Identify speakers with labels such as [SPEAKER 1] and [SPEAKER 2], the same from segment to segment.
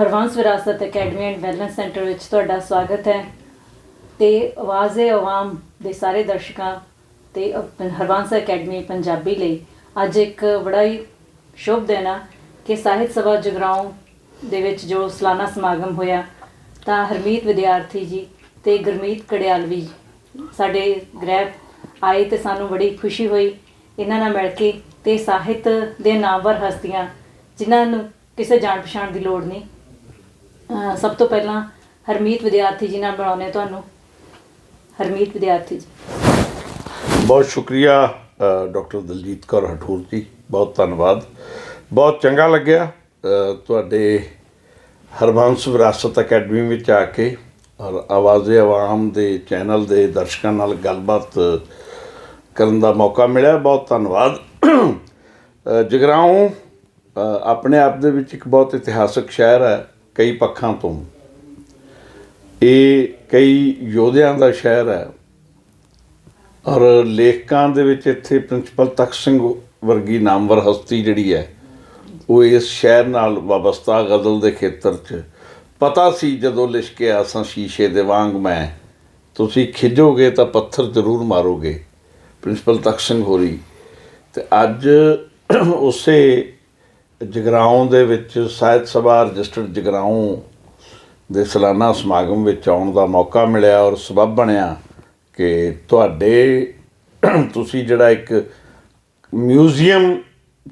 [SPEAKER 1] ਹਰਵੰਸ ਵਿਰਾਸਤ academy and wellness centre ਵਿੱਚ ਤੁਹਾਡਾ ਸਵਾਗਤ ਹੈ। ਤੇ ਆਵਾਜ਼ੇ ਆਵਾਮ ਦੇ ਸਾਰੇ ਦਰਸ਼ਕਾਂ ਤੇ ਅਪ- ਹਰਵੰਸ ਅਕੈਡਮੀ ਪੰਜਾਬੀ ਲਈ। ਅੱਜ ਇੱਕ ਬੜਾ ਹੀ ਸ਼ੁਭ ਦਿਨ ਆ ਕਿ ਸਾਹਿਤ ਸਭਾ ਜਗਰਾਉਂ ਦੇ ਵਿੱਚ ਜੋ ਸਲਾਨਾ ਸਮਾਗਮ ਹੋਇਆ, ਤਾਂ ਹਰਮੀਤ ਵਿਦਿਆਰਥੀ ਜੀ ਤੇ ਗੁਰਮੀਤ ਕੜਿਆਲਵੀ ਸਾਡੇ ਗ੍ਰਹਿ ਆਏ ਤੇ ਸਾਨੂੰ ਬੜੀ ਖੁਸ਼ੀ ਹੋਈ। ਇਹਨਾਂ ਨਾਲ ਮਿਲ ਕੇ ਤੇ ਸਾਹਿਤ ਦੇ ਨਾਮਵਰ ਹਸਤੀਆਂ, ਜਿਨ੍ਹਾਂ ਨੂੰ ਕਿਸੇ ਜਾਣ ਪਛਾਣ ਦੀ ਲੋੜ ਨਹੀਂ ਅਹ ਸਭ ਤੋਂ ਪਹਿਲਾਂ ਹਰਮੀਤ ਵਿਦਿਆਰਥੀ ਜੀ ਨਾਲ ਬਣਾਉਨੇ ਤੁਹਾਨੂੰ। ਹਰਮੀਤ ਵਿਦਿਆਰਥੀ ਜੀ।
[SPEAKER 2] ਬਹੁਤ ਸ਼ੁਕਰੀਆ ਅ, ਡਾਕਟਰ ਦਲਜੀਤ ਕੌਰ ਹਠੂਰ ਜੀ। ਬਹੁਤ ਧੰਨਵਾਦ। ਬਹੁਤ ਚੰਗਾ ਲੱਗਿਆ ਅ, ਤੁਹਾਡੇ ਹਰਬੰਸ ਵਿਰਾਸਤ ਅਕੈਡਮੀ ਵਿੱਚ ਆ ਕੇ ਔਰ ਆਵਾਜ਼ੇ ਆਵਾਮ ਦੇ ਚੈਨਲ ਦੇ ਦਰਸ਼ਕਾਂ ਨਾਲ ਗੱਲਬਾਤ ਕਰਨ ਦਾ ਮੌਕਾ ਮਿਲਿਆ। ਬਹੁਤ ਧੰਨਵਾਦ। ਅ, ਜਗਰਾਉਂ ਅ, ਆਪਣੇ ਆਪ ਦੇ ਵਿੱਚ ਇੱਕ ਬਹੁਤ ਇਤਿਹਾਸਕ ਸ਼ਹਿਰ ਹੈ। ਕਈ ਪੱਖਾਂ ਤੋਂ। ਇਹ ਕਈ ਯੋਧਿਆਂ ਦਾ ਸ਼ਹਿਰ ਹੈ। ਔਰ ਲੇਖਕਾਂ ਦੇ ਵਿੱਚ ਇੱਥੇ ਪ੍ਰਿੰਸੀਪਲ ਤਖਤ ਸਿੰਘ ਵਰਗੀ ਨਾਮਵਰ ਹਸਤੀ ਜਿਹੜੀ ਹੈ, ਉਹ ਇਸ ਸ਼ਹਿਰ ਨਾਲ ਵਾਬਸਤਾ ਗਜ਼ਲ ਦੇ ਖੇਤਰ 'ਚ। ਪਤਾ ਸੀ ਜਦੋਂ ਲਿਸ਼ਕਿਆ ਅਸਾਂ ਸ਼ੀਸ਼ੇ ਦੇ ਵਾਂਗ ਮੈਂ, ਤੁਸੀਂ ਖਿਜੋਗੇ ਤਾਂ ਪੱਥਰ ਜ਼ਰੂਰ ਮਾਰੋਗੇ। ਪ੍ਰਿੰਸੀਪਲ ਤਖਤ ਸਿੰਘ ਹੋਰੀ। ਤੇ ਅੱਜ ਉਸੇ ਜਗਰਾਉਂ ਦੇ ਵਿੱਚ ਸਾਹਿਤ ਸਭਾ ਰਜਿਸਟਰਡ ਜਗਰਾਉਂ ਦੇ ਸਾਲਾਨਾ ਸਮਾਗਮ ਵਿੱਚ ਆਉਣ ਦਾ ਮੌਕਾ ਮਿਲਿਆ ਔਰ ਸਬਬ ਬਣਿਆ ਕਿ ਤੁਹਾਡੇ, ਤੁਸੀਂ ਜਿਹੜਾ ਇੱਕ ਮਿਊਜ਼ੀਅਮ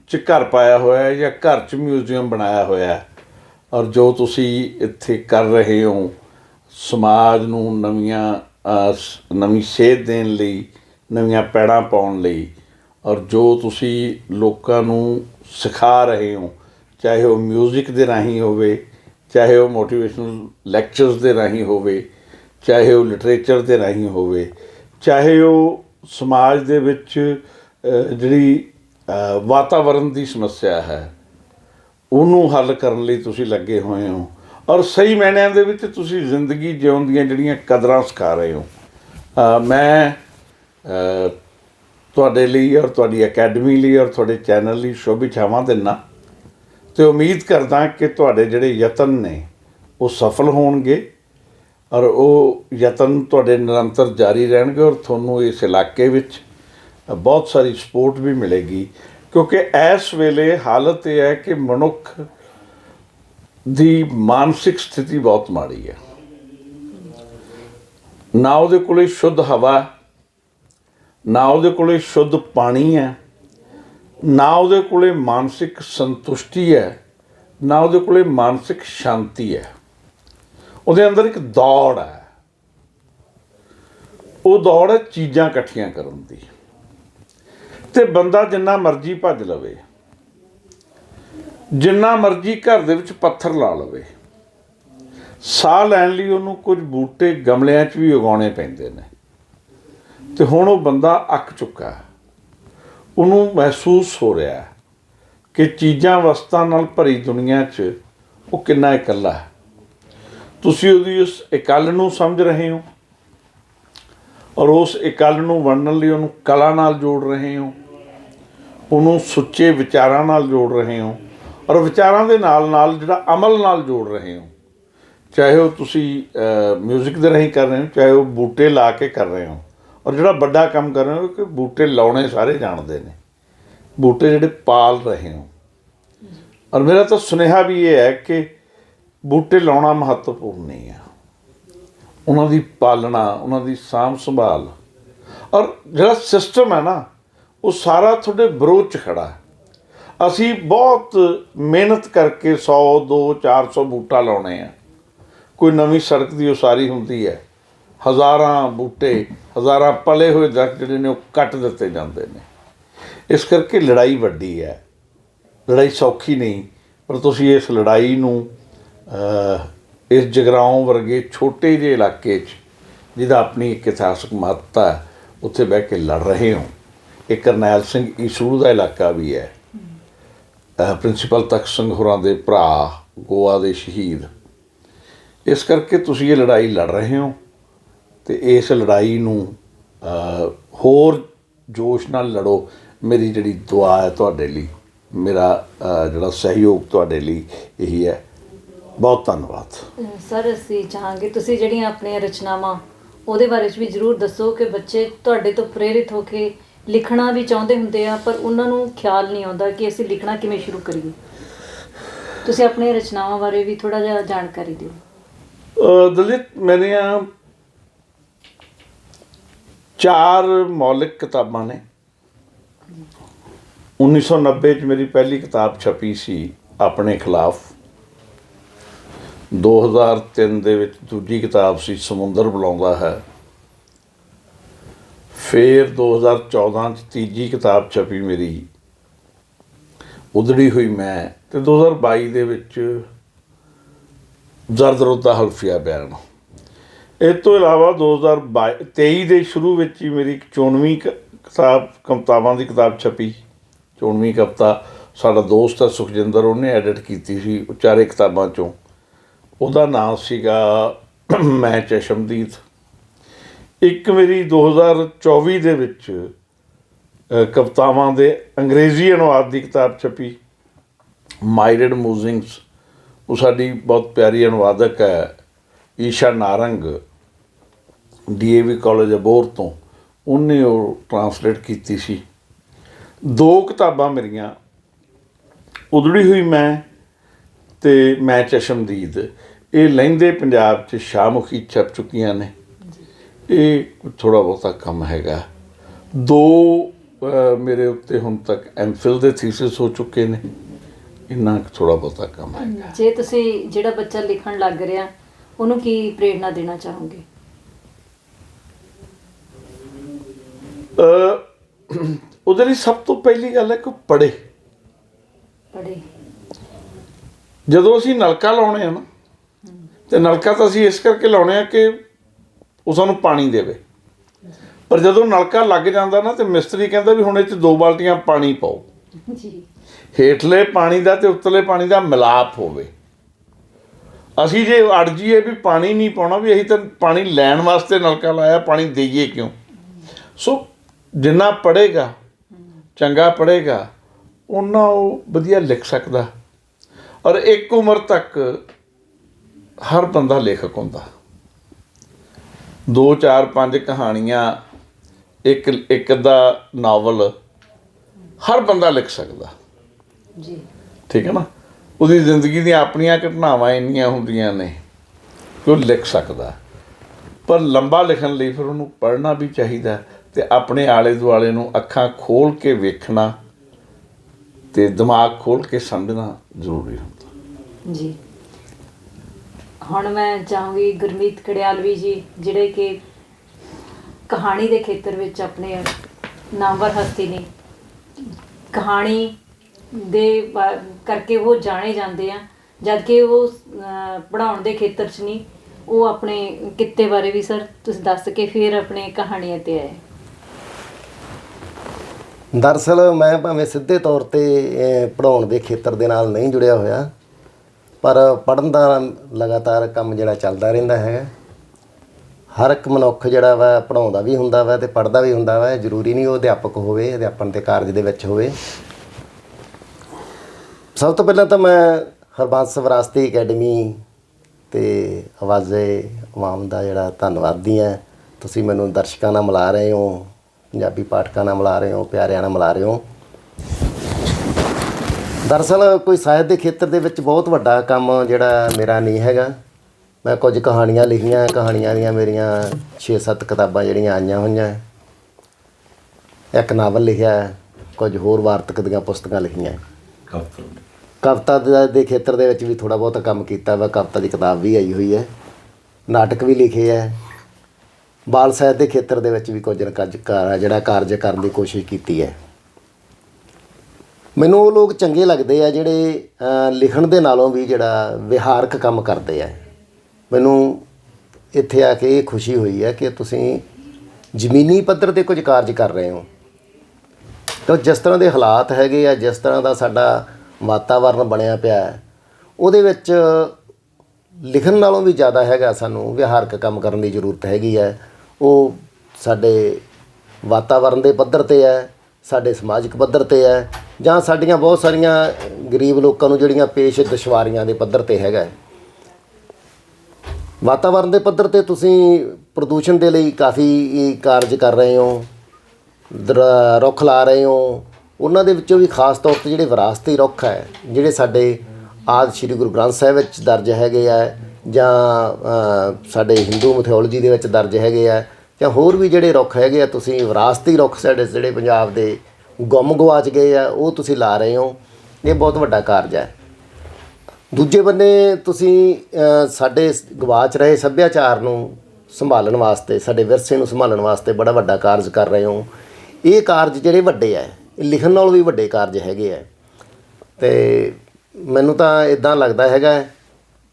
[SPEAKER 2] ਚ ਘਰ ਪਾਇਆ ਹੋਇਆ ਹੈ ਜਾਂ ਘਰ ਚ ਮਿਊਜ਼ੀਅਮ ਬਣਾਇਆ ਹੋਇਆ ਹੈ ਔਰ ਜੋ ਤੁਸੀਂ ਇੱਥੇ ਕਰ ਰਹੇ ਹੋ, ਸਮਾਜ ਨੂੰ ਨਵੀਆਂ ਨਵੀਂ ਸੇਧ ਦੇਣ ਲਈ, ਨਵੀਆਂ ਪੈੜਾਂ ਪਾਉਣ ਲਈ ਔਰ ਜੋ ਤੁਸੀਂ ਲੋਕਾਂ ਨੂੰ ਸਿਖਾ ਰਹੇ ਹੋ ਚਾਹੇ ਉਹ 뮤직 ਦੇ ਰਾਹੀਂ ਹੋਵੇ ਚਾਹੇ ਉਹ ਮੋਟੀਵੇਸ਼ਨਲ ਲੈਕਚਰਸ ਦੇ ਰਾਹੀਂ ਹੋਵੇ ਚਾਹੇ ਉਹ ਲਿਟਰੇਚਰ ਦੇ ਰਾਹੀਂ ਹੋਵੇ ਚਾਹੇ ਉਹ ਸਮਾਜ ਦੇ ਵਿੱਚ ਜਿਹੜੀ ਅਹ, ਵਾਤਾਵਰਣ ਦੀ ਸਮੱਸਿਆ ਹੈ ਉਹਨੂੰ ਹੱਲ ਕਰਨ ਲਈ ਤੁਸੀਂ ਲੱਗੇ ਹੋਏ ਹੋ। ਔਰ ਸਹੀ ਮਾਇਨਿਆਂ ਦੇ ਵਿੱਚ ਤੁਸੀਂ ਜ਼ਿੰਦਗੀ ਜਿਉਣ ਦੀਆਂ ਜਿਹੜੀਆਂ ਕਦਰਾਂ ਸਿਖਾ ਰਹੇ ਹੋ। ਮੈਂ ਤੁਹਾਡੇ ਲਈ ਔਰ ਤੁਹਾਡੀ ਅਕੈਡਮੀ ਲਈ ਔਰ ਤੁਹਾਡੇ ਚੈਨਲ ਲਈ ਸ਼ੁਭ ਇੱਛਾਵਾਂ ਦਿੰਦਾ। ਤੇ ਉਮੀਦ ਕਰਦਾ ਕਿ ਤੁਹਾਡੇ ਜਿਹੜੇ ਯਤਨ ਨੇ, ਉਹ ਸਫਲ ਹੋਣਗੇ ਔਰ ਉਹ ਯਤਨ ਤੁਹਾਡੇ ਨਿਰੰਤਰ ਜਾਰੀ ਰਹਿਣਗੇ ਔਰ ਤੁਹਾਨੂੰ ਇਸ ਇਲਾਕੇ ਵਿੱਚ ਬਹੁਤ ਸਾਰੀ ਸਪੋਰਟ ਵੀ ਮਿਲੇਗੀ। ਕਿਉਂਕਿ ਇਸ ਵੇਲੇ ਹਾਲਤ ਇਹ ਹੈ ਕਿ ਮਨੁੱਖ ਦੀ ਮਾਨਸਿਕ ਸਥਿਤੀ ਬਹੁਤ ਮਾੜੀ ਹੈ। ਨਾ ਉਹਦੇ ਕੋਲੇ ਸ਼ੁੱਧ ਹਵਾ ਨਾ ਉਹਦੇ ਕੋਲੇ ਸ਼ੁੱਧ ਪਾਣੀ ਹੈ, ਨਾ ਉਹਦੇ ਕੋਲੇ ਮਾਨਸਿਕ ਸੰਤੁਸ਼ਟੀ ਹੈ, ਨਾ ਉਹਦੇ ਕੋਲੇ ਮਾਨਸਿਕ ਸ਼ਾਂਤੀ ਹੈ। ਉਹਦੇ ਅੰਦਰ ਇੱਕ ਦੌੜ ਹੈ। ਉਹ ਦੌੜ ਹੈ ਚੀਜ਼ਾਂ ਇਕੱਠੀਆਂ ਕਰਨ ਦੀ। ਤੇ ਬੰਦਾ ਜਿੰਨਾ ਮਰਜ਼ੀ ਭੱਜ ਲਵੇ, ਜਿੰਨਾ ਮਰਜ਼ੀ ਘਰ ਦੇ ਵਿੱਚ ਪੱਥਰ ਲਾ ਲਵੇ, ਸਾਹ ਲੈਣ ਲਈ ਉਹਨੂੰ ਕੁਝ ਬੂਟੇ ਗਮਲਿਆਂ 'ਚ ਵੀ ਉਗਾਉਣੇ ਪੈਂਦੇ ਨੇ। ਤੇ ਹੁਣ ਉਹ ਬੰਦਾ ਅੱਕ ਚੁੱਕਾ ਉਹਨੂੰ ਮਹਿਸੂਸ ਹੋ ਰਿਹਾ ਹੈ ਕਿ ਚੀਜ਼ਾਂ ਵਸਤਾਂ ਨਾਲ ਭਰੀ ਦੁਨੀਆ 'ਚ ਉਹ ਕਿੰਨਾ ਇਕੱਲਾ ਹੈ। ਤੁਸੀਂ ਉਹਦੀ ਉਸ ਇਕੱਲ ਨੂੰ ਸਮਝ ਰਹੇ ਹੋ ਔਰ ਉਸ ਇਕੱਲ ਨੂੰ ਵੰਡਣ ਲਈ ਉਹਨੂੰ ਕਲਾ ਨਾਲ ਜੋੜ ਰਹੇ ਹੋ, ਉਹਨੂੰ ਸੁੱਚੇ ਵਿਚਾਰਾਂ ਨਾਲ ਜੋੜ ਰਹੇ ਹੋ ਔਰ ਵਿਚਾਰਾਂ ਦੇ ਨਾਲ ਨਾਲ ਜਿਹੜਾ ਅਮਲ ਨਾਲ ਜੋੜ ਰਹੇ ਹੋ। ਚਾਹੇ ਉਹ ਤੁਸੀਂ 뮤직 ਦੇ ਰਾਹੀਂ ਕਰ ਰਹੇ ਹੋ, ਚਾਹੇ ਉਹ ਬੂਟੇ ਲਾ ਕੇ ਕਰ ਰਹੇ ਹੋ। ਔਰ ਜਿਹੜਾ ਵੱਡਾ ਕੰਮ ਕਰ ਰਹੇ ਹੋ ਕਿ ਬੂਟੇ ਲਾਉਣੇ ਸਾਰੇ ਜਾਣਦੇ ਨੇ। ਬੂਟੇ ਜਿਹੜੇ ਪਾਲ ਰਹੇ ਹੋ। ਔਰ ਮੇਰਾ ਤਾਂ ਸੁਨੇਹਾ ਵੀ ਇਹ ਹੈ ਕਿ ਬੂਟੇ ਲਾਉਣਾ ਮਹੱਤਵਪੂਰਨ ਨਹੀਂ ਹੈ ਉਹਨਾਂ ਦੀ ਪਾਲਣਾ, ਉਹਨਾਂ ਦੀ ਸਾਂਭ ਸੰਭਾਲ। ਔਰ ਜਿਹੜਾ ਸਿਸਟਮ ਹੈ ਨਾ, ਉਹ ਸਾਰਾ ਤੁਹਾਡੇ ਵਿਰੋਧ 'ਚ ਖੜਾ ਹੈ। ਅਸੀਂ ਬਹੁਤ ਮਿਹਨਤ ਕਰਕੇ 100 2 400 ਬੂਟਾ ਲਾਉਣੇ ਆ। ਕੋਈ ਨਵੀਂ ਸੜਕ ਦੀ ਉਸਾਰੀ ਹੁੰਦੀ ਹੈ। ਹਜ਼ਾਰਾਂ ਬੂਟੇ, ਹਜ਼ਾਰਾਂ ਪਲੇ ਹੋਏ ਦਰਖਤ ਜਿਹੜੇ ਨੇ ਉਹ ਕੱਟ ਦਿੱਤੇ ਜਾਂਦੇ ਨੇ। ਇਸ ਕਰਕੇ ਲੜਾਈ ਵੱਡੀ ਹੈ। ਲੜਾਈ ਸੌਖੀ ਨਹੀਂ, ਪਰ ਤੁਸੀਂ ਇਸ ਲੜਾਈ ਨੂੰ ਇਸ ਜਗਰਾਉਂ ਵਰਗੇ ਛੋਟੇ ਜਿਹੇ ਇਲਾਕੇ 'ਚ, ਜਿਹਦਾ ਆਪਣੀ ਇੱਕ ਇਤਿਹਾਸਕ ਮਹੱਤਤਾ ਹੈ, ਉੱਥੇ ਬਹਿ ਕੇ ਲੜ ਰਹੇ ਹੋ। ਇਹ ਕਰਨੈਲ ਸਿੰਘ ਈਸੂ ਦਾ ਇਲਾਕਾ ਵੀ ਹੈ। ਪ੍ਰਿੰਸੀਪਲ ਤਖਤ ਸਿੰਘ ਹੋਰਾਂ ਦੇ ਭਰਾ, ਗੋਆ ਦੇ ਸ਼ਹੀਦ। ਇਸ ਕਰਕੇ ਤੁਸੀਂ ਇਹ ਲੜਾਈ ਲੜ ਰਹੇ ਹੋ। ਤੇ ਇਸ ਲੜਾਈ ਨੂੰ ਹੋਰ ਜੋਸ਼ ਨਾਲ ਲੜੋ ਮੇਰੀ ਜਿਹੜੀ ਦੁਆ ਹੈ ਤੁਹਾਡੇ ਲਈ ਮੇਰਾ ਜਿਹੜਾ ਸਹਿਯੋਗ ਤੁਹਾਡੇ ਲਈ ਇਹੀ ਹੈ। ਬਹੁਤ ਧੰਨਵਾਦ।
[SPEAKER 1] ਸਰ ਅਸੀਂ ਚਾਹਾਂਗੇ ਤੁਸੀਂ ਜਿਹੜੀਆਂ ਆਪਣੀਆਂ ਰਚਨਾਵਾਂ ਉਹਦੇ ਬਾਰੇ 'ਚ ਵੀ ਜ਼ਰੂਰ ਦੱਸੋ ਕਿ ਬੱਚੇ ਤੁਹਾਡੇ ਤੋਂ ਪ੍ਰੇਰਿਤ ਹੋ ਕੇ ਲਿਖਣਾ ਵੀ ਚਾਹੁੰਦੇ ਹੁੰਦੇ ਆ ਪਰ ਉਹਨਾਂ ਨੂੰ ਖਿਆਲ ਨਹੀਂ ਆਉਂਦਾ ਕਿ ਅਸੀਂ ਲਿਖਣਾ ਕਿਵੇਂ ਸ਼ੁਰੂ ਕਰੀਏ। ਤੁਸੀਂ ਆਪਣੀਆਂ ਰਚਨਾਵਾਂ ਬਾਰੇ ਵੀ ਥੋੜਾ ਜਿਹਾ ਜਾਣਕਾਰੀ ਦਿਓ।
[SPEAKER 2] ਦਲਿਤ ਮੇਰੀਆਂ ਚਾਰ ਮੌਲਿਕ ਕਿਤਾਬਾਂ ਨੇ। 1990 ਚ ਮੇਰੀ ਪਹਿਲੀ ਕਿਤਾਬ ਛਪੀ ਸੀ ਆਪਣੇ ਖਿਲਾਫ। 2003 ਦੇ ਵਿੱਚ ਦੂਜੀ ਕਿਤਾਬ ਸੀ ਸਮੁੰਦਰ ਬੁਲਾਉਂਦਾ ਹੈ। ਫਿਰ 2014 ਚ ਤੀਜੀ ਕਿਤਾਬ ਛਪੀ ਮੇਰੀ। ਉਧੜੀ ਹੋਈ ਮੈਂ ਤੇ 2022 ਦੇ ਵਿੱਚ ਜ਼ਰਦਰੁੱਤ ਦਾ ਹਲਫੀਆ ਬਿਆਨ ਇਹ ਤੋਂ ਇਲਾਵਾ 2023 ਦੇ ਸ਼ੁਰੂ ਵਿੱਚ ਹੀ ਮੇਰੀ ਇੱਕ ਚੋਣਵੀਂ ਕ- ਕਿਤਾਬ ਕਵਿਤਾਵਾਂ ਦੀ ਕਿਤਾਬ ਛਪੀ। ਚੋਣਵੀਂ ਕਵਿਤਾ ਸਾਡਾ ਦੋਸਤ ਹੈ ਸੁਖਜਿੰਦਰ ਉਹਨੇ ਐਡਿਟ ਕੀਤੀ ਸੀ ਚਾਰੇ ਕਿਤਾਬਾਂ ਚੋਂ। ਉਹਦਾ ਨਾਮ ਸੀਗਾ ਮੈਂ ਚਸ਼ਮਦੀਦ। ਇੱਕ ਮੇਰੀ 2024 ਦੇ ਵਿੱਚ ਅ, ਕਵਿਤਾਵਾਂ ਦੇ ਅੰਗਰੇਜ਼ੀ ਅਨੁਵਾਦ ਦੀ ਕਿਤਾਬ ਛਪੀ। ਮਾਈਰਡ ਮੂਜ਼ਿੰਗਸ ਉਹ ਸਾਡੀ ਬਹੁਤ ਪਿਆਰੀ ਅਨੁਵਾਦਕ ਹੈ ਈਸ਼ਾ ਨਾਰੰਗ। ਡੀਏਵੀ ਕਾਲਜ ਅਬੋਰ ਤੋਂ ਉਹਨੇ ਉਹ ਟਰਾਂਸਲੇਟ ਕੀਤੀ ਸੀ। ਦੋ ਕਿਤਾਬਾਂ ਮੇਰੀਆਂ ਉਧੜੀ ਹੋਈ ਮੈਂ ਤੇ ਮੈਂ ਚਸ਼ਮਦੀਦ। ਇਹ ਲਹਿੰਦੇ ਪੰਜਾਬ 'ਚ ਸ਼ਾਹਮੁਖੀ ਛਪ ਚੁੱਕੀਆਂ ਨੇ। ਇਹ ਥੋੜਾ ਬਹੁਤਾ ਕੰਮ ਹੈਗਾ। ਦੋ ਮੇਰੇ ਉੱਤੇ ਹੁਣ ਤੱਕ ਐਮਫਿਲ ਦੇ ਥੀਸਿਸ ਹੋ ਚੁੱਕੇ ਨੇ। ਇੰਨਾ ਥੋੜਾ ਬਹੁਤਾ ਕੰਮ ਹੈ
[SPEAKER 1] ਜੇ ਤੁਸੀਂ ਜਿਹੜਾ ਬੱਚਾ ਲਿਖਣ ਲੱਗ ਰਿਹਾ ਉਹਨੂੰ ਕੀ ਪ੍ਰੇਰਣਾ ਦੇਣਾ ਚਾਹੋਗੇ?
[SPEAKER 2] ਉਹਦੇ ਲਈ ਸਭ ਤੋਂ ਪਹਿਲੀ ਗੱਲ ਹੈ ਕਿ ਪੜੇ
[SPEAKER 1] ਪੜੇ
[SPEAKER 2] ਜਦੋਂ ਅਸੀਂ ਨਲਕਾ ਲਾਉਣੇ ਆ ਨਾ ਤੇ ਨਲਕਾ ਤਾਂ ਅਸੀਂ ਇਸ ਕਰਕੇ ਲਾਉਣੇ ਆ ਕਿ ਉਹ ਸਾਨੂੰ ਪਾਣੀ ਦੇਵੇ। ਪਰ ਜਦੋਂ ਨਲਕਾ ਲੱਗ ਜਾਂਦਾ ਨਾ ਤੇ ਮਿਸਤਰੀ ਕਹਿੰਦਾ ਵੀ ਹੁਣ ਇਹ ਚ ਦੋ ਬਾਲਟੀਆਂ ਪਾਣੀ ਪਾਓ।
[SPEAKER 1] ਜੀ।
[SPEAKER 2] ਹੇਠਲੇ ਪਾਣੀ ਦਾ ਤੇ ਉੱਤਲੇ ਪਾਣੀ ਦਾ ਮਿਲਾਪ ਹੋਵੇ। ਅਸੀਂ ਜੇ ਅੜ ਜੀਏ ਵੀ ਪਾਣੀ ਨਹੀਂ ਪਾਉਣਾ ਵੀ ਅਸੀਂ ਤਾਂ ਪਾਣੀ ਲੈਣ ਵਾਸਤੇ ਨਲਕਾ ਲਾਇਆ ਪਾਣੀ ਦੇਈਏ ਕਿਉਂ? ਸੋ ਜਿੰਨਾ ਪੜ੍ਹੇਗਾ ਚੰਗਾ ਪੜ੍ਹੇਗਾ ਉਹਨਾਂ ਉਹ ਵਧੀਆ ਲਿਖ ਸਕਦਾ। ਔਰ ਇੱਕ ਉਮਰ ਤੱਕ ਹਰ ਬੰਦਾ ਲੇਖਕ ਹੁੰਦਾ। ਦੋ ਚਾਰ ਪੰਜ ਕਹਾਣੀਆਂ ਇੱਕ ਇੱਕ ਦਾ ਨਾਵਲ ਹਰ ਬੰਦਾ ਲਿਖ ਸਕਦਾ।
[SPEAKER 1] ਜੀ।
[SPEAKER 2] ਠੀਕ ਹੈ ਨਾ? ਉਹਦੀ ਜ਼ਿੰਦਗੀ ਦੀਆਂ ਆਪਣੀਆਂ ਘਟਨਾਵਾਂ ਇੰਨੀਆਂ ਹੁੰਦੀਆਂ ਨੇ ਕਿ ਉਹ ਲਿਖ ਸਕਦਾ। ਪਰ ਲੰਬਾ ਲਿਖਣ ਲਈ ਫਿਰ ਉਹਨੂੰ ਪੜ੍ਹਨਾ ਵੀ ਚਾਹੀਦਾ। ਤੇ ਆਪਣੇ ਆਲੇ ਦੁਆਲੇ ਨੂੰ ਅੱਖਾਂ ਖੋਲ ਕੇ ਵੇਖਣਾ ਤੇ ਦਿਮਾਗ ਖੋਲ ਕੇ ਸਮਝਣਾ ਜ਼ਰੂਰੀ ਹੁੰਦਾ।
[SPEAKER 1] ਜੀ। ਹੁਣ ਮੈਂ ਚਾਹੂੰਗੀ ਗੁਰਮੀਤ ਕੜਿਆਲਵੀ ਜੀ ਜਿਹੜੇ ਕਿ ਕਹਾਣੀ ਦੇ ਖੇਤਰ ਵਿੱਚ ਆਪਣੇ ਨਾਮਵਰ ਹਸਤੀ ਨੇ। ਕਹਾਣੀ ਦੇ ਕਰਕੇ ਉਹ ਜਾਣੇ ਜਾਂਦੇ ਆ ਜਦਕਿ ਉਹ ਅਹ, ਪੜ੍ਹਾਉਣ ਦੇ ਖੇਤਰ 'ਚ ਨਹੀਂ ਉਹ ਆਪਣੇ ਕਿੱਤੇ ਬਾਰੇ ਵੀ ਸਰ ਤੁਸੀਂ ਦੱਸ ਕੇ ਫਿਰ ਆਪਣੇ ਕਹਾਣੀਆਂ ਤੇ ਆਏ।
[SPEAKER 3] ਦਰਅਸਲ ਮੈਂ ਭਾਵੇਂ ਸਿੱਧੇ ਤੌਰ ਤੇ ਅਹ, ਪੜ੍ਹਾਉਣ ਦੇ ਖੇਤਰ ਦੇ ਨਾਲ ਨਹੀਂ ਜੁੜਿਆ ਹੋਇਆ ਪਰ ਪੜ੍ਹਨ ਦਾ ਲਗਾਤਾਰ ਕੰਮ ਜਿਹੜਾ ਚੱਲਦਾ ਰਹਿੰਦਾ ਹੈ ਹਰ ਇੱਕ ਮਨੁੱਖ ਜਿਹੜਾ ਵਾ ਪੜ੍ਹਾਉਂਦਾ ਵੀ ਹੁੰਦਾ ਵਾ ਤੇ ਪੜ੍ਹਦਾ ਵੀ ਹੁੰਦਾ ਵਾ ਜ਼ਰੂਰੀ ਨਹੀਂ ਉਹ ਅਧਿਆਪਕ ਹੋਵੇ ਅਧਿਆਪਨ ਦੇ ਕਾਰਜ ਦੇ ਵਿੱਚ ਹੋਵੇ। ਸਭ ਤੋਂ ਪਹਿਲਾਂ ਤਾਂ ਮੈਂ ਹਰਬੰਸ ਵਿਰਾਸਤੀ ਅਕੈਡਮੀ ਤੇ ਆਵਾਜ਼ੇ ਆਵਾਮ ਦਾ ਜਿਹੜਾ ਧੰਨਵਾਦੀ ਹਾਂ। ਤੁਸੀਂ ਮੈਨੂੰ ਦਰਸ਼ਕਾਂ ਨਾਲ ਮਿਲਾ ਰਹੇ ਹੋ। ਪੰਜਾਬੀ ਪਾਠਕਾਂ ਨਾਲ ਮਿਲਾ ਰਹੇ ਹੋ ਪਿਆਰਿਆਂ ਨਾਲ ਮਿਲਾ ਰਹੇ ਹੋ। ਦਰਅਸਲ ਕੋਈ ਸਾਹਿਤ ਦੇ ਖੇਤਰ ਦੇ ਵਿੱਚ ਬਹੁਤ ਵੱਡਾ ਕੰਮ ਜਿਹੜਾ ਮੇਰਾ ਨਹੀਂ ਹੈਗਾ। ਮੈਂ ਕੁਝ ਕਹਾਣੀਆਂ ਲਿਖੀਆਂ ਕਹਾਣੀਆਂ ਦੀਆਂ ਮੇਰੀਆਂ 6-7 ਕਿਤਾਬਾਂ ਜਿਹੜੀਆਂ ਆਈਆਂ ਹੋਈਆਂ। ਇੱਕ ਨਾਵਲ ਲਿਖਿਆ ਹੈ, ਕੁਝ ਹੋਰ ਵਾਰਤਕ ਦੀਆਂ ਪੁਸਤਕਾਂ ਲਿਖੀਆਂ। ਕਵਿਤਾ। ਦੇ- ਦੇ ਖੇਤਰ ਦੇ ਵਿੱਚ ਵੀ ਥੋੜਾ ਬਹੁਤ ਕੰਮ ਕੀਤਾ ਵਾ ਕਵਿਤਾ ਦੀ ਕਿਤਾਬ ਵੀ ਆਈ ਹੋਈ ਹੈ। ਨਾਟਕ ਵੀ ਲਿਖੇ ਹੈ। ਬਾਲ ਸਾਹਿਤ ਦੇ ਖੇਤਰ ਦੇ ਵਿੱਚ ਵੀ ਕੁਝ ਨਾ ਜਿਹੜਾ ਕਾਰਜ ਕਰਨ ਦੀ ਕੋਸ਼ਿਸ਼ ਕੀਤੀ ਹੈ। ਮੈਨੂੰ ਉਹ ਲੋਕ ਚੰਗੇ ਲੱਗਦੇ ਆ ਜਿਹੜੇ ਲਿਖਣ ਦੇ ਨਾਲੋਂ ਵੀ ਜਿਹੜਾ ਵਿਹਾਰਕ ਕੰਮ ਕਰਦੇ ਆ। ਮੈਨੂੰ ਇੱਥੇ ਆ ਕੇ ਇਹ ਖੁਸ਼ੀ ਹੋਈ ਹੈ ਕਿ ਤੁਸੀਂ ਜ਼ਮੀਨੀ ਪੱਧਰ ਤੇ ਕੁਝ ਕਾਰਜ ਕਰ ਰਹੇ ਹੋ। ਤਾਂ ਜਿਸ ਤਰ੍ਹਾਂ ਦੇ ਹਾਲਾਤ ਹੈਗੇ ਆ, ਜਿਸ ਤਰ੍ਹਾਂ ਦਾ ਸਾਡਾ ਵਾਤਾਵਰਨ ਬਣਿਆ ਪਿਆ ਹੈ, ਉਹਦੇ ਵਿੱਚ ਲਿਖਣ ਨਾਲੋਂ ਵੀ ਜ਼ਿਆਦਾ ਹੈਗਾ ਸਾਨੂੰ ਵਿਹਾਰਕ ਕੰਮ ਕਰਨ ਦੀ ਜ਼ਰੂਰਤ ਹੈਗੀ ਹੈ। ਉਹ ਸਾਡੇ ਵਾਤਾਵਰਨ ਦੇ ਪੱਧਰ ਤੇ ਹੈ, ਸਾਡੇ ਸਮਾਜਿਕ ਪੱਧਰ ਤੇ ਹੈ, ਜਾਂ ਸਾਡੀਆਂ ਬਹੁਤ ਸਾਰੀਆਂ ਗਰੀਬ ਲੋਕਾਂ ਨੂੰ ਜਿਹੜੀਆਂ ਪੇਸ਼ ਦੁਸ਼ਵਾਰੀਆਂ ਦੇ ਪੱਧਰ ਤੇ ਹੈਗਾ ਵਾਤਾਵਰਨ ਦੇ ਪੱਧਰ ਤੇ ਤੁਸੀਂ ਪ੍ਰਦੂਸ਼ਣ ਦੇ ਲਈ ਕਾਫੀ ਕਾਰਜ ਕਰ ਰਹੇ ਹੋ, ਦਰ- ਰੁੱਖ ਲਾ ਰਹੇ ਹੋ। ਉਹਨਾਂ ਦੇ ਵਿੱਚੋਂ ਵੀ ਖਾਸ ਤੌਰ ਤੇ ਜਿਹੜੇ ਵਿਰਾਸਤੀ ਰੁੱਖ ਹੈ, ਜਿਹੜੇ ਸਾਡੇ ਆਦਿ ਸ੍ਰੀ ਗੁਰੂ ਗ੍ਰੰਥ ਸਾਹਿਬ ਵਿੱਚ ਦਰਜ ਹੈਗੇ ਆ ਜਾਂ ਸਾਡੇ ਹਿੰਦੂ ਮਿਥੋਲੋਜੀ ਦੇ ਵਿੱਚ ਦਰਜ ਹੈਗੇ ਆ, ਜਾਂ ਹੋਰ ਵੀ ਜਿਹੜੇ ਰੁੱਖ ਹੈਗੇ ਆ, ਤੁਸੀਂ ਵਿਰਾਸਤੀ ਰੁੱਖ ਸਾਡੇ, ਜਿਹੜੇ ਪੰਜਾਬ ਦੇ ਗੁੰਮ ਗਵਾਚ ਗਏ ਆ, ਉਹ ਤੁਸੀਂ ਲਾ ਰਹੇ ਹੋ। ਇਹ ਬਹੁਤ ਵੱਡਾ ਕਾਰਜ ਹੈ। ਦੂਜੇ ਬੰਨੇ ਤੁਸੀਂ ਸਾਡੇ ਗਵਾਚ ਰਹੇ ਸੱਭਿਆਚਾਰ ਨੂੰ ਸੰਭਾਲਣ ਵਾਸਤੇ, ਸਾਡੇ ਵਿਰਸੇ ਨੂੰ ਸੰਭਾਲਣ ਵਾਸਤੇ ਬੜਾ ਵੱਡਾ ਕਾਰਜ ਕਰ ਰਹੇ ਹੋ। ਇਹ ਕਾਰਜ ਜਿਹੜੇ ਵੱਡੇ ਆ, ਇਹ ਲਿਖਣ ਨਾਲ ਵੀ ਵੱਡੇ ਕਾਰਜ ਹੈਗੇ ਆ। ਤੇ ਮੈਨੂੰ ਤਾਂ ਇਦਾਂ ਲੱਗਦਾ ਹੈਗਾ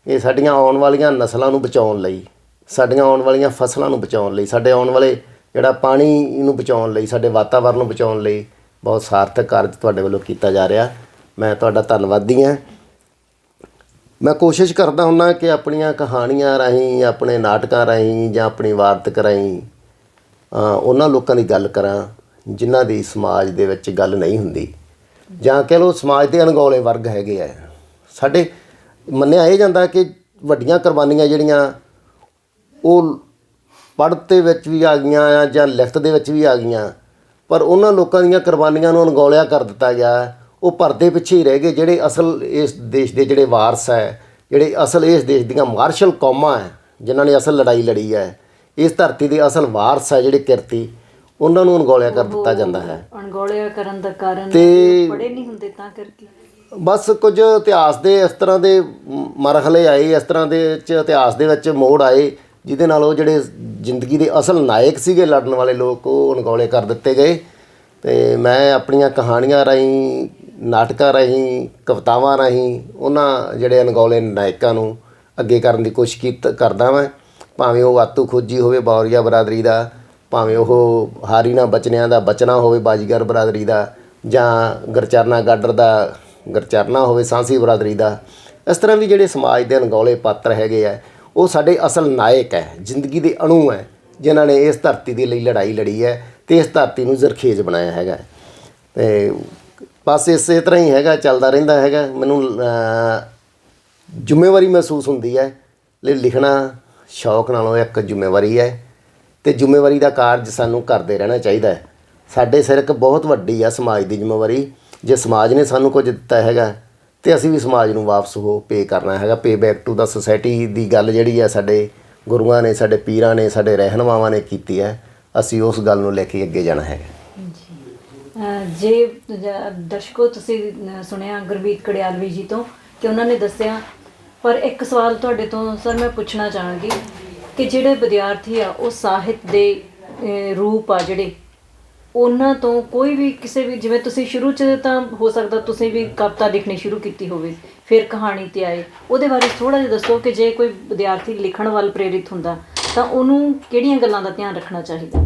[SPEAKER 3] ਇਹ ਸਾਡੀਆਂ ਆਉਣ ਵਾਲੀਆਂ ਨਸਲਾਂ ਨੂੰ ਬਚਾਉਣ ਲਈ, ਸਾਡੀਆਂ ਆਉਣ ਵਾਲੀਆਂ ਫਸਲਾਂ ਨੂੰ ਬਚਾਉਣ ਲਈ, ਸਾਡੇ ਆਉਣ ਵਾਲੇ ਜਿਹੜਾ ਪਾਣੀ ਨੂੰ ਬਚਾਉਣ ਲਈ, ਸਾਡੇ ਵਾਤਾਵਰਣ ਨੂੰ ਬਚਾਉਣ ਲਈ ਬਹੁਤ ਸਾਰਥਕ ਕਾਰਜ ਤੁਹਾਡੇ ਵੱਲੋਂ ਕੀਤਾ ਜਾ ਰਿਹਾ। ਮੈਂ ਤੁਹਾਡਾ ਧੰਨਵਾਦੀ ਹਾਂ। ਮੈਂ ਕੋਸ਼ਿਸ਼ ਕਰਦਾ ਹੁੰਨਾ ਕਿ ਆਪਣੀਆਂ ਕਹਾਣੀਆਂ ਰਾਹੀਂ, ਆਪਣੇ ਨਾਟਕਾਂ ਰਾਹੀਂ ਜਾਂ ਆਪਣੀ ਵਾਰਤਕ ਰਾਹੀਂ ਉਹਨਾਂ ਲੋਕਾਂ ਦੀ ਗੱਲ ਕਰਾਂ ਜਿਨ੍ਹਾਂ ਦੀ ਸਮਾਜ ਦੇ ਵਿੱਚ ਗੱਲ ਨਹੀਂ ਹੁੰਦੀ। ਜਾਂ ਕਹਿ ਲਓ ਸਮਾਜ ਦੇ ਅਣਗੌਲੇ ਵਰਗ ਹੈਗੇ ਆ। ਸਾਡੇ ਮੰਨਿਆ ਇਹ ਜਾਂਦਾ ਕਿ ਵੱਡੀਆਂ ਕੁਰਬਾਨੀਆਂ ਜਿਹੜੀਆਂ ਉਹ ਪੜ੍ਹਤ ਦੇ ਵਿੱਚ ਵੀ ਆ ਗਈਆਂ ਆ ਜਾਂ ਲਿਖਤ ਦੇ ਵਿੱਚ ਵੀ ਆ ਗਈਆਂ ਪਰ ਉਹਨਾਂ ਲੋਕਾਂ ਦੀਆਂ ਕੁਰਬਾਨੀਆਂ ਨੂੰ ਅਣਗੌਲਿਆ ਕਰ ਦਿੱਤਾ ਗਿਆ। ਉਹ ਪਰਦੇ ਪਿੱਛੇ ਹੀ ਰਹਿ ਗਏ ਜਿਹੜੇ ਅਸਲ ਇਸ ਦੇਸ਼ ਦੇ ਜਿਹੜੇ ਵਾਰਸ ਹੈ ਜਿਹੜੇ ਅਸਲ ਇਸ ਦੇਸ਼ ਦੀਆਂ ਮਾਰਸ਼ਲ ਕੌਮਾਂ ਹੈ ਜਿਨ੍ਹਾਂ ਨੇ ਅਸਲ ਲੜਾਈ ਲੜੀ ਹੈ ਇਸ ਧਰਤੀ ਦੇ ਅਸਲ ਵਾਰਸ ਹੈ ਜਿਹੜੇ ਕਿਰਤੀ ਉਹਨਾਂ ਨੂੰ ਅਣਗੌਲਿਆ ਕਰ ਦਿੱਤਾ ਜਾਂਦਾ ਹੈ।
[SPEAKER 1] ਅਣਗੌਲਿਆ ਕਰਨ ਦਾ ਕਾਰਨ ਪੜੇ ਨਹੀਂ ਹੁੰਦੇ ਤਾਂ ਕਰਕੇ।
[SPEAKER 3] ਬਸ ਕੁਝ ਇਤਿਹਾਸ ਦੇ ਇਸ ਤਰ੍ਹਾਂ ਦੇ ਮਰਹਲੇ ਆਏ, ਇਸ ਤਰ੍ਹਾਂ ਦੇ ਚ ਇਤਿਹਾਸ ਦੇ ਵਿੱਚ ਮੋੜ ਆਏ, ਜਿਹਦੇ ਨਾਲ ਉਹ ਜਿਹੜੇ ਜ਼ਿੰਦਗੀ ਦੇ ਅਸਲ ਨਾਇਕ ਸੀਗੇ ਲੜਨ ਵਾਲੇ ਲੋਕ, ਉਹ ਅਣਗੌਲੇ ਕਰ ਦਿੱਤੇ ਗਏ। ਤੇ ਮੈਂ ਆਪਣੀਆਂ ਕਹਾਣੀਆਂ ਰਾਹੀਂ, ਨਾਟਕਾਂ ਰਾਹੀਂ, ਕਵਿਤਾਵਾਂ ਰਾਹੀਂ ਉਹਨਾਂ ਜਿਹੜੇ ਅਣਗੌਲੇ ਨਾਇਕਾਂ ਨੂੰ ਅੱਗੇ ਕਰਨ ਦੀ ਕੋਸ਼ਿਸ਼ ਕੀਤ, ਕਰਦਾ ਮੈਂ ਭਾਵੇਂ ਉਹ ਆਤੂ ਖੋਜੀ ਹੋਵੇ ਬੌਰੀਆ ਬਰਾਦਰੀ ਦਾ, ਭਾਵੇਂ ਉਹ ਹਾਰੀਨਾ ਬਚਨਿਆਂ ਦਾ ਬਚਨਾ ਹੋਵੇ ਬਾਜੀਗਰ ਬਰਾਦਰੀ ਦਾ, ਜਾਂ ਗਰਚਰਨਾ ਗਾਡਰ ਦਾ ਗਰਚਰਨਾ ਹੋਵੇ ਸਾਂਸੀ ਬਰਾਦਰੀ ਦਾ, ਇਸ ਤਰ੍ਹਾਂ ਵੀ ਜਿਹੜੇ ਸਮਾਜ ਦੇ ਅਣਗੌਲੇ ਪਾਤਰ ਹੈਗੇ ਆ, ਉਹ ਸਾਡੇ ਅਸਲ ਨਾਇਕ ਹੈ, ਜ਼ਿੰਦਗੀ ਦੇ ਅਣੂ ਹੈ, ਜਿਨ੍ਹਾਂ ਨੇ ਇਸ ਧਰਤੀ ਦੇ ਲਈ ਲੜਾਈ ਲੜੀ ਹੈ ਤੇ ਇਸ ਧਰਤੀ ਨੂੰ ਜ਼ਰਖੇਜ਼ ਬਣਾਇਆ ਹੈਗਾ ਤੇ ਬਸ ਇਸੇ ਤਰ੍ਹਾਂ ਹੀ ਹੈਗਾ, ਚੱਲਦਾ ਰਹਿੰਦਾ ਹੈਗਾ। ਮੈਨੂੰ ਜ਼ਿੰਮੇਵਾਰੀ ਮਹਿਸੂਸ ਹੁੰਦੀ ਹੈ ਲਈ ਲਿਖਣਾ ਸ਼ੌਕ ਨਾਲੋਂ ਇੱਕ ਜ਼ਿੰਮੇਵਾਰੀ ਹੈ ਤੇ ਜ਼ਿੰਮੇਵਾਰੀ ਦਾ ਕਾਰਜ ਸਾਨੂੰ ਕਰਦੇ ਰਹਿਣਾ ਚਾਹੀਦਾ ਹੈ। ਸਾਡੇ ਸਿਰ ਇੱਕ ਬਹੁਤ ਵੱਡੀ ਆ ਸਮਾਜ ਦੀ ਜ਼ਿੰਮੇਵਾਰੀ। ਜੇ ਸਮਾਜ ਨੇ ਸਾਨੂੰ ਕੁਝ ਦਿੱਤਾ ਹੈਗਾ, ਤੇ ਅਸੀਂ ਵੀ ਸਮਾਜ ਨੂੰ ਵਾਪਸ ਉਹ ਪੇ ਕਰਨਾ ਹੈਗਾ। Pay back to the society ਦੀ ਗੱਲ ਜਿਹੜੀ ਹੈ ਸਾਡੇ ਗੁਰੂਆਂ ਨੇ, ਸਾਡੇ ਪੀਰਾਂ ਨੇ, ਸਾਡੇ ਰਹਿਨਮਾਵਾਂ ਨੇ ਕੀਤੀ ਹੈ, ਅਸੀਂ ਉਸ ਗੱਲ ਨੂੰ ਲੈ ਕੇ ਅੱਗੇ ਜਾਣਾ ਹੈਗਾ।
[SPEAKER 1] ਜੇ। ਦਰਸ਼ਕੋ, ਤੁਸੀਂ ਸੁਣਿਆ ਗੁਰਮੀਤ ਕੜਿਆਲਵੀ ਜੀ ਤੋਂ ਕਿ ਉਹਨਾਂ ਨੇ ਦੱਸਿਆ, ਪਰ ਇੱਕ ਸਵਾਲ ਤੁਹਾਡੇ ਤੋਂ, ਸਰ, ਮੈਂ ਪੁੱਛਣਾ ਚਾਹਾਂਗੀ ਕਿ ਜਿਹੜੇ ਵਿਦਿਆਰਥੀ ਆ, ਉਹ ਸਾਹਿਤ ਦੇ ਰੂਪ ਆ ਜਿਹੜੇ ਉਹਨਾਂ ਤੋਂ ਕੋਈ ਵੀ ਕਿਸੇ ਵੀ, ਜਿਵੇਂ ਤੁਸੀਂ ਸ਼ੁਰੂ ਚ ਤਾਂ ਹੋ ਸਕਦਾ ਤੁਸੀਂ ਵੀ ਕਵਿਤਾ ਲਿਖਣੀ ਸ਼ੁਰੂ ਕੀਤੀ ਹੋਵੇ, ਫਿਰ ਕਹਾਣੀ ਤੇ ਆਏ। ਉਹਦੇ ਬਾਰੇ ਥੋੜਾ ਜਿਹਾ ਦੱਸੋ ਕਿ ਜੇ ਕੋਈ ਵਿਦਿਆਰਥੀ ਲਿਖਣ ਵੱਲ ਪ੍ਰੇਰਿਤ ਹੁੰਦਾ, ਤਾਂ ਉਹਨੂੰ ਕਿਹੜੀਆਂ ਗੱਲਾਂ ਦਾ ਧਿਆਨ ਰੱਖਣਾ ਚਾਹੀਦਾ?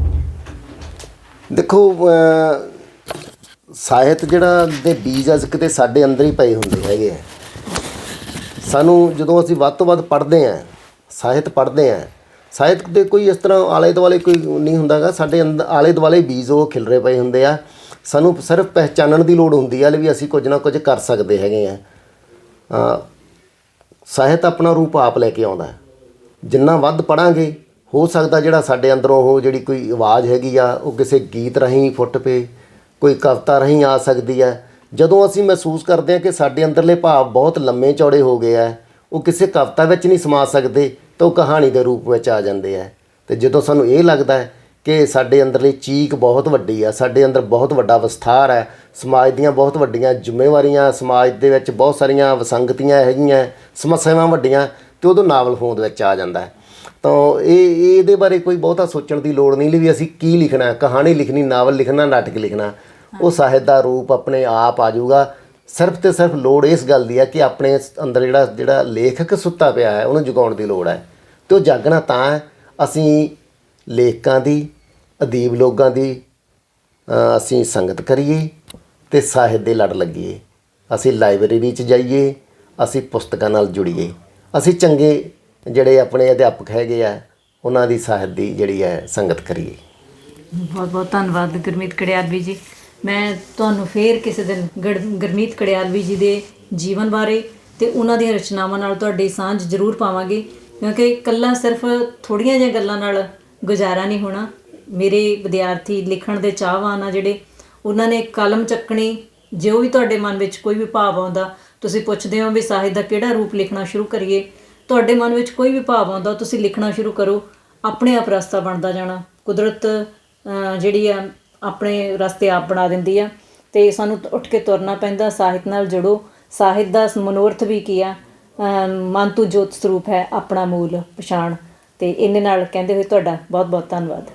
[SPEAKER 3] ਦੇਖੋ ਸਾਹਿਤ ਜਿਹੜਾ ਦੇ ਬੀਜ ਅੱਜ ਕਿਤੇ ਸਾਡੇ ਅੰਦਰ ਹੀ ਪਏ ਹੁੰਦੇ ਹੈਗੇ ਆ। ਸਾਨੂੰ ਜਦੋਂ ਅਸੀਂ ਵੱਧ ਤੋਂ ਵੱਧ ਪੜ੍ਹਦੇ ਆਂ, ਸਾਹਿਤ ਪੜ੍ਹਦੇ ਆਂ ਸਾਹਿਤ ਦੇ ਕੋਈ ਇਸ ਤਰ੍ਹਾਂ ਆਲੇ ਦੁਆਲੇ ਕੋਈ ਨਹੀਂ ਹੁੰਦਾਗਾ, ਸਾਡੇ ਅੰਦਰ ਆਲੇ ਦੁਆਲੇ ਬੀਜ ਉਹ ਖਿਲਰੇ ਪਏ ਹੁੰਦੇ ਆ। ਸਾਨੂੰ ਸਿਰਫ ਪਹਿਚਾਨਣ ਦੀ ਲੋੜ ਹੁੰਦੀ ਆ ਵੀ ਅਸੀਂ ਕੁਝ ਨਾ ਕੁਝ ਕਰ ਸਕਦੇ ਹੈਗੇ ਆ। ਸਾਹਿਤ ਆਪਣਾ ਰੂਪ ਆਪ ਲੈ ਕੇ ਆਉਂਦਾ ਜਿੰਨਾ ਵੱਧ ਪੜਾਂਗੇ, ਹੋ ਸਕਦਾ ਜਿਹੜਾ ਸਾਡੇ ਅੰਦਰੋਂ ਉਹ ਜਿਹੜੀ ਕੋਈ ਆਵਾਜ਼ ਹੈਗੀ ਆ, ਉਹ ਕਿਸੇ ਗੀਤ ਰਾਹੀਂ ਫੁੱਟ ਪਏ, ਕੋਈ ਕਵਿਤਾ ਰਾਹੀਂ ਆ ਸਕਦੀ ਆ ਜਦੋਂ ਅਸੀਂ ਮਹਿਸੂਸ ਕਰਦੇ ਹਾਂ ਕਿ ਸਾਡੇ ਅੰਦਰਲੇ ਭਾਵ ਬਹੁਤ ਲੰਮੇ ਚੌੜੇ ਹੋ ਗਏ ਆ, ਉਹ ਕਿਸੇ ਕਵਿਤਾ ਵਿੱਚ ਨਹੀਂ ਸਮਾ ਸਕਦੇ ਤਾਂ ਉਹ ਕਹਾਣੀ ਦੇ ਰੂਪ ਵਿੱਚ ਆ ਜਾਂਦੇ ਆ। ਤੇ ਜਦੋਂ ਸਾਨੂੰ ਇਹ ਲੱਗਦਾ ਹੈ ਕਿ ਸਾਡੇ ਅੰਦਰਲੀ ਚੀਕ ਬਹੁਤ ਵੱਡੀ ਆ, ਸਾਡੇ ਅੰਦਰ ਬਹੁਤ ਵੱਡਾ ਵਿਸਥਾਰ ਹੈ, ਸਮਾਜ ਦੀਆਂ ਬਹੁਤ ਵੱਡੀਆਂ ਜ਼ਿੰਮੇਵਾਰੀਆਂ, ਸਮਾਜ ਦੇ ਵਿੱਚ ਬਹੁਤ ਸਾਰੀਆਂ ਵਿਸੰਗਤੀਆਂ ਹੈਗੀਆਂ, ਸਮੱਸਿਆਵਾਂ ਵੱਡੀਆਂ, ਤੇ ਉਦੋਂ ਨਾਵਲ ਹੋਂਦ ਵਿੱਚ ਆ ਜਾਂਦਾ ਤਾਂ ਇਹ, ਇਹ- ਇਹਦੇ ਬਾਰੇ ਕੋਈ ਬਹੁਤਾ ਸੋਚਣ ਦੀ ਲੋੜ ਨਹੀਂ ਲਈ ਵੀ ਅਸੀਂ ਕੀ ਲਿਖਣਾ, ਕਹਾਣੀ ਲਿਖਣੀ, ਨਾਵਲ ਲਿਖਣਾ, ਨਾਟਕ ਲਿਖਣਾ। ਉਹ ਸਾਹਿਤ ਦਾ ਰੂਪ ਆਪਣੇ ਆਪ ਆ ਜਾਊਗਾ। ਸਿਰਫ ਤੇ ਸਿਰਫ ਲੋੜ ਇਸ ਗੱਲ ਦੀ ਹੈ ਕਿ ਆਪਣੇ ਅੰਦਰ ਜਿਹੜਾ ਜਿਹੜਾ ਲੇਖਕ ਸੁੱਤਾ ਪਿਆ ਹੈ, ਉਹਨੂੰ ਜਗਾਉਣ ਦੀ ਲੋੜ ਹੈ। ਤੇ ਉਹ ਜਾਗਣਾ ਤਾਂ ਹੈ, ਅਸੀਂ ਲੇਖਕਾਂ ਦੀ, ਅਦੀਬ ਲੋਕਾਂ ਦੀ ਅਸੀਂ ਸੰਗਤ ਕਰੀਏ ਤੇ ਸਾਹਿਤ ਦੇ ਲੜ ਲੱਗੀਏ। ਅਸੀਂ ਲਾਇਬ੍ਰੇਰੀ 'ਚ ਜਾਈਏ, ਅਸੀਂ ਪੁਸਤਕਾਂ ਨਾਲ ਜੁੜੀਏ। ਅਸੀਂ ਚੰਗੇ ਜਿਹੜੇ ਆਪਣੇ ਅਧਿਆਪਕ ਹੈਗੇ ਆ, ਉਹਨਾਂ ਦੀ ਸਾਹਿਤ ਦੀ ਜਿਹੜੀ ਹੈ, ਸੰਗਤ ਕਰੀਏ।
[SPEAKER 1] ਬਹੁਤ ਬਹੁਤ ਧੰਨਵਾਦ ਗੁਰਮੀਤ ਕੜਿਆਲਵੀ ਜੀ। ਮੈਂ ਤੁਹਾਨੂੰ ਫੇਰ ਕਿਸੇ ਦਿਨ ਗੜ- ਗੁਰਮੀਤ ਕੜਿਆਲਵੀ ਜੀ ਦੇ ਜੀਵਨ ਬਾਰੇ ਤੇ ਉਹਨਾਂ ਦੀਆਂ ਰਚਨਾਵਾਂ ਨਾਲ ਤੁਹਾਡੀ ਸਾਂਝ ਜ਼ਰੂਰ ਪਾਵਾਂਗੇ। ਕਿਉਂਕਿ ਇਕੱਲਾ ਸਿਰਫ ਥੋੜੀਆਂ ਜਿਹੀਆਂ ਗੱਲਾਂ ਨਾਲ ਗੁਜ਼ਾਰਾ ਨਹੀਂ ਹੋਣਾ। ਮੇਰੇ ਵਿਦਿਆਰਥੀ ਲਿਖਣ ਦੇ ਚਾਹਵਾਨ ਆ ਜਿਹੜੇ, ਉਹਨਾਂ ਨੇ ਕਲਮ ਚੱਕਣੀ, ਜੋ ਵੀ ਤੁਹਾਡੇ ਮਨ ਵਿੱਚ ਕੋਈ ਵੀ ਭਾਵ ਆਉਂਦਾ, ਤੁਸੀਂ ਪੁੱਛਦੇ ਹੋ ਵੀ ਸਾਹਿਤ ਦਾ ਕਿਹੜਾ ਰੂਪ ਲਿਖਣਾ ਸ਼ੁਰੂ ਕਰੀਏ। ਤੁਹਾਡੇ ਮਨ ਵਿੱਚ ਕੋਈ ਵੀ ਭਾਵ ਆਉਂਦਾ, ਤੁਸੀਂ ਲਿਖਣਾ ਸ਼ੁਰੂ ਕਰੋ, ਆਪਣੇ ਆਪ ਰਸਤਾ ਬਣਦਾ ਜਾਣਾ। ਕੁਦਰਤ ਜਿਹੜੀ ਆ, ਆਪਣੇ ਰਸਤੇ ਆਪ ਬਣਾ ਦਿੰਦੀ ਆ। ਤੇ ਸਾਨੂੰ ਉੱਠ ਕੇ ਤੁਰਨਾ ਪੈਂਦਾ, ਸਾਹਿਤ ਨਾਲ ਜੁੜੋ। ਸਾਹਿਤ ਦਾ ਮਨੋਰਥ ਵੀ ਕੀ ਆ? ਮਨ ਤੂੰ ਜੋਤ ਸਰੂਪ ਹੈ ਆਪਣਾ ਮੂਲ ਪਛਾਣ। ਅਤੇ ਇਹਨੇ ਨਾਲ ਕਹਿੰਦੇ ਹੋਏ ਤੁਹਾਡਾ ਬਹੁਤ ਬਹੁਤ ਧੰਨਵਾਦ।